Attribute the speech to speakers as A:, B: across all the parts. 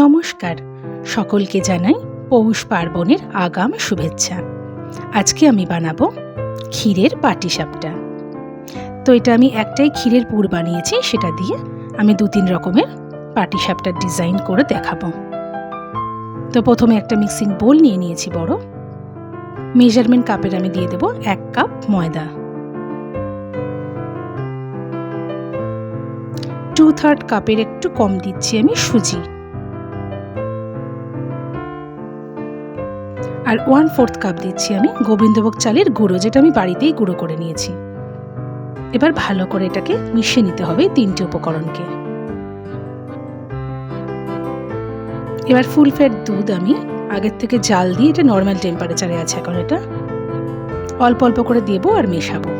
A: নমস্কার। সকলকে জানাই পৌষ পার্বণের আগাম শুভেচ্ছা। আজকে আমি বানাবো ক্ষীরের পাটিসাপটা। তো এটা আমি একটাই ক্ষীরের পুর বানিয়েছি, সেটা দিয়ে আমি দু তিন রকমের পাটিসাপটার ডিজাইন করে দেখাবো। তো প্রথমে একটা মিক্সিং বোল নিয়ে নিয়েছি বড়। মেজারমেন্ট কাপের আমি দিয়ে দেবো এক কাপ ময়দা। টু থার্ড কাপের একটু কম দিচ্ছি আমি সুজি। আর ওয়ান ফোর্থ কাপ দিচ্ছি আমি গোবিন্দভোগ চালের গুঁড়ো, যেটা আমি বাড়িতেই গুঁড়ো করে নিয়েছি। এবার ভালো করে এটাকে মিশিয়ে নিতে হবে তিনটি উপকরণকে। এবার ফুল ফ্যাট দুধ আমি আগের থেকে জাল দিয়ে এটা নর্মাল টেম্পারেচারে আছে এখন এটা। অল্প অল্প করে দেবো আর মেশাবো।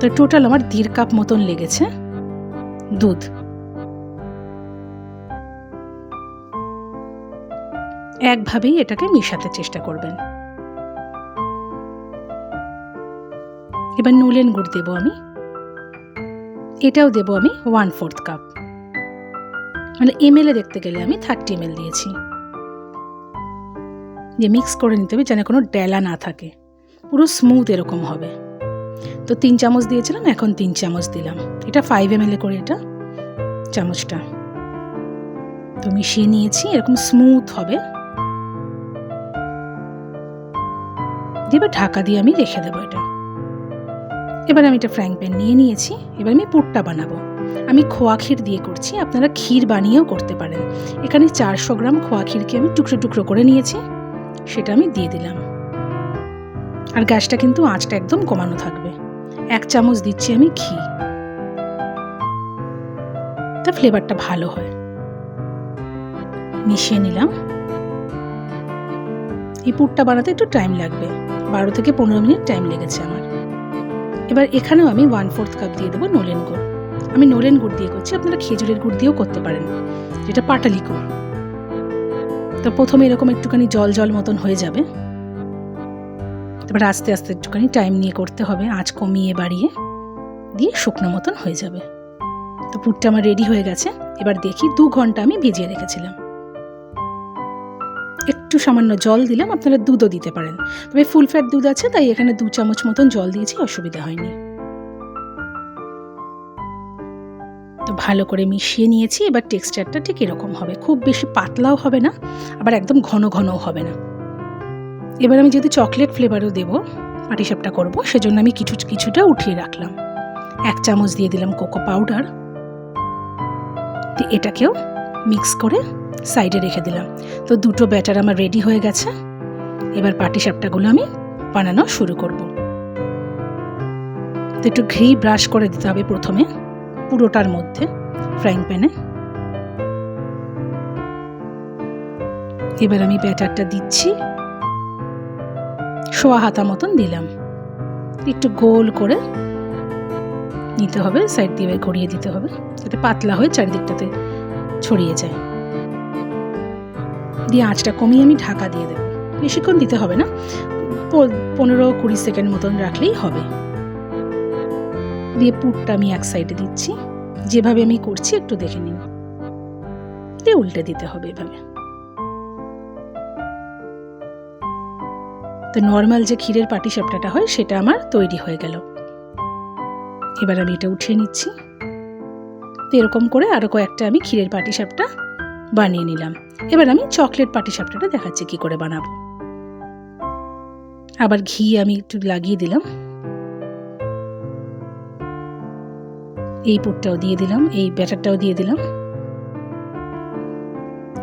A: তো টোটাল আমার দেড় কাপ মতন লেগেছে দুধ। একভাবেই এটাকে মিশাতে চেষ্টা করবেন। এবার নুলেন গুড় দেবো আমি। এটাও দেবো আমি ওয়ান ফোর্থ কাপ মানে এমএলএ দেখতে গেলে আমি থার্টি এমএল দিয়েছি। যে মিক্স করে নিতে হবে যেন কোনো ডেলা না থাকে। পুরো স্মুথ এরকম হবে। তো তিন চামচ দিয়েছিলাম, এখন তিন চামচ দিলাম। এটা ফাইভ এম করে এটা চামচটা। তো মিশিয়ে নিয়েছি, এরকম স্মুথ হবে। এবার ঢাকা দিয়ে আমি রেখে দেবো এটা। এবার আমি এটা ফ্রাইং প্যান নিয়ে নিয়েছি, এবার আমি পুরটা বানাবো। আমি খোয়া ক্ষীর দিয়ে করছি, আপনারা ক্ষীর বানিয়েও করতে পারেন। এখানে চারশো গ্রাম খোয়া ক্ষীরকে আমি টুকরো টুকরো করে নিয়েছি, সেটা আমি দিয়ে দিলাম। আর গ্যাসটা কিন্তু আঁচটা একদম কমানো থাকবে। এক চামচ দিচ্ছি আমি ঘি। তা ফ্লেভারটা ভালো হয়। মিশিয়ে নিলাম। এই পুরটা বানাতে একটু টাইম লাগবে। বারো থেকে পনেরো মিনিট টাইম লেগেছে আমার। এবার এখানেও আমি ওয়ান ফোর্থ কাপ দিয়ে দেবো নলেন গুড়। আমি নলেন গুড় দিয়ে করছি, আপনারা খেজুরের গুড় দিয়েও করতে পারেন। যেটা পাটালি গুড়। তো প্রথমে এরকম একটুখানি জল জল মতন হয়ে যাবে। তারপর আস্তে আস্তে একটুখানি টাইম নিয়ে করতে হবে, আঁচ কমিয়ে বাড়িয়ে দিয়ে শুকনো মতন হয়ে যাবে। তো পুরটা আমার রেডি হয়ে গেছে। এবার দেখি দু ঘণ্টা আমি ভিজিয়ে রেখেছিলাম। একটু সামান্য জল দিলাম, আপনারা দুধও দিতে পারেন। তবে ফুল ফ্যাট দুধ আছে, তাই এখানে দু চামচ মতন জল দিয়েছি, অসুবিধা হয়নি। তো ভালো করে মিশিয়ে নিয়েছি, এবার টেক্সচারটা ঠিক এরকম হবে। খুব বেশি পাতলাও হবে না, আবার একদম ঘন ঘনও হবে না। এবার আমি যদি চকলেট ফ্লেভারও দেবো, পাটিসাপটা করব, সেজন্য আমি কিছু, কিছুটা উঠিয়ে রাখলাম। এক চামচ দিয়ে দিলাম কোকো পাউডার। এটাকেও মিক্স করে সাইডে রেখে দিলাম। তো দুটো ব্যাটার আমার রেডি হয়ে গেছে। এবার পাটি সাপটাগুলো আমি বানানো শুরু করব। তো একটু ঘি ব্রাশ করে দিতে হবে প্রথমে, পুরোটার মধ্যে, ফ্রাইং প্যানে। এবার আমি ব্যাটারটা দিচ্ছি। শোয়া হাতা মতন দিলাম। একটু গোল করে নিতে হবে, সাইড দিয়ে ঘুরিয়ে দিতে হবে, যাতে পাতলা হয়ে চারিদিকটাতে ছড়িয়ে যায়। দিয়ে আঁচটা কমিয়ে আমি ঢাকা দিয়ে দেবো। বেশিক্ষণ দিতে হবে না। পনেরো কুড়ি সেকেন্ড মতন রাখলেই হবে। দিয়ে পুরটা আমি এক সাইডে দিচ্ছি। যেভাবে আমি করছি একটু দেখে নিন। দিয়ে উল্টে দিতে হবে এভাবে। তো নর্মাল যে ক্ষীরের পাটিসাপটাটা হয়, সেটা আমার তৈরি হয়ে গেল। এবার আমি এটা উঠিয়ে নিচ্ছি। তো এরকম করে আরও কয়েকটা আমি ক্ষীরের পাটিসাপটা বানিয়ে নিলাম। এবার আমি চকলেট পাটিসাপটাটা দেখাচ্ছি কি করে বানাবো। আবার ঘি আমি একটু লাগিয়ে দিলাম। এই পুরটাও দিয়ে দিলাম, এই ব্যাটারটাও দিয়ে দিলাম।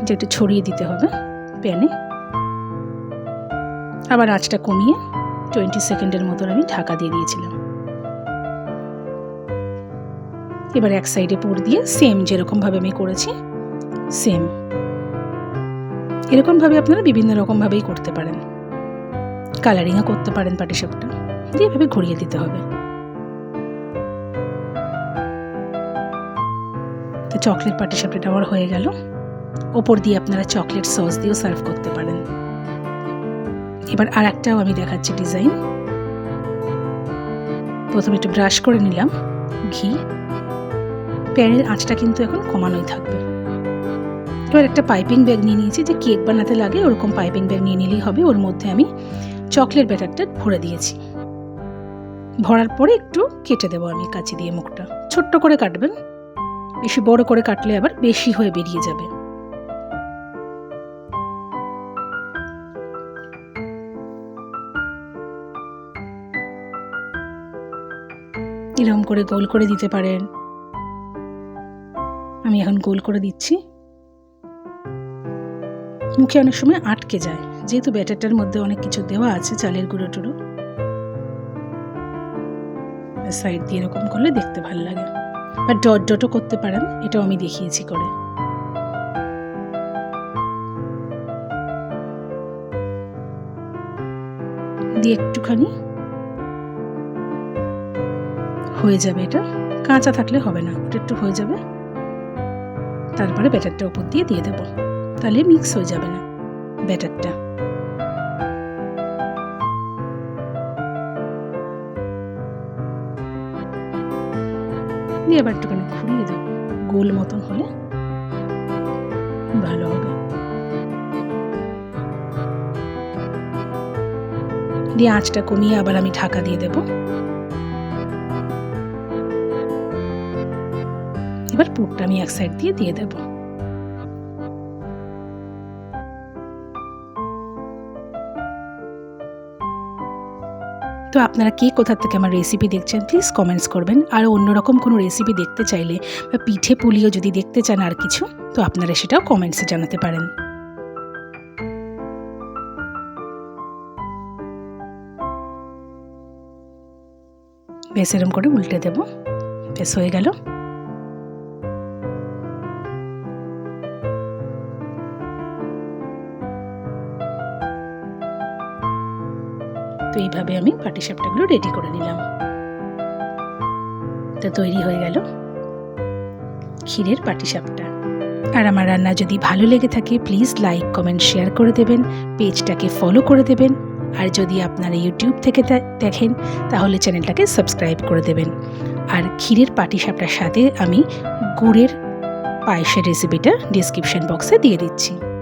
A: এটা একটু ছড়িয়ে দিতে হবে প্যানে। আবার আঁচটা কমিয়ে টোয়েন্টি সেকেন্ডের মতন আমি ঢাকা দিয়ে দিয়েছিলাম। এবার এক সাইডে পুর দিয়ে সেম যেরকমভাবে আমি করেছি সেম এরকমভাবে আপনারা বিভিন্ন রকমভাবেই করতে পারেন। কালারিংও করতে পারেন পাটিসাপটা। দিয়ে এভাবে ঘুরিয়ে দিতে হবে। তো চকলেট পাটিসাপটা আমার হয়ে গেল। ওপর দিয়ে আপনারা চকলেট সস দিয়েও সার্ভ করতে পারেন। এবার আর একটাও আমি দেখাচ্ছি ডিজাইন প্রথমে একটু ব্রাশ করে নিলাম। ঘি। প্যানের আঁচটা কিন্তু এখন কমানোই থাকবে। এবার একটা পাইপিং ব্যাগ নিয়ে নিয়েছি যে কেক বানাতে লাগে, ওরকম পাইপিং ব্যাগ নিয়ে নিলেই হবে। ওর মধ্যে আমি চকলেট ব্যাটারটা ভরে দিয়েছি। ভরার পরে একটু কেটে দেবো আমি কাঁচি দিয়ে মুখটা। ছোট্ট করে কাটবেন। বেশি বড় করে কাটলে আবার বেশি হয়ে বেরিয়ে যাবে। এরকম করে গোল করে দিতে পারেন। আমি এখন গোল করে দিচ্ছি। মুখে অনেক সময় আটকে যায়। যেহেতু ব্যাটারটার মধ্যে অনেক কিছু দেওয়া আছে, চালের গুঁড়ো টুড়ো। সাইড দিয়ে এরকম করলে দেখতে ভালো লাগে। বা ডট ডটও করতে পারেন, এটাও আমি দেখিয়েছি করে। দিয়ে একটুখানি হয়ে যাবে এটা। কাঁচা থাকলে হবে না একটু হয়ে যাবে। তারপরে ব্যাটারটা উপর দিয়ে দিয়ে দেবো। তাহলে মিক্স হয়ে যাবে না, ব্যাটারটা। দিয়ে আবার একটুখানি ঘুরিয়ে দেবো, গোল মতন হলে ভালো হবে। দিয়ে আঁচটা কমিয়ে আবার আমি ঢাকা দিয়ে দেবো। এবার পুরটা আমি এক সাইড দিয়ে দিয়ে দেবো। তো আপনারা কে কোথা থেকে আমার রেসিপি দেখছেন প্লিজ কমেন্টস করবেন। আর অন্যরকম কোনো রেসিপি দেখতে চাইলে বা পিঠে পুলিও যদি দেখতে চান আর কিছু, তো আপনারা সেটাও কমেন্টসে জানাতে পারেন। বেশ এরম করে উল্টে দেব। বেশ হয়ে গেল। তো এইভাবে আমি পাটিসাপটাগুলো রেডি করে নিলাম। তো তৈরি হয়ে গেল ক্ষীরের পাটিসাপটা আর আমার রান্না যদি ভালো লেগে থাকে প্লিজ লাইক কমেন্ট শেয়ার করে দেবেন, পেজটাকে ফলো করে দেবেন। আর যদি আপনারা ইউটিউব থেকে দেখেন, তাহলে চ্যানেলটাকে সাবস্ক্রাইব করে দেবেন। আর ক্ষীরের পাটিসাপটার সাথে আমি গুড়ের পায়েসের রেসিপিটা ডিসক্রিপশন বক্সে দিয়ে দিচ্ছি।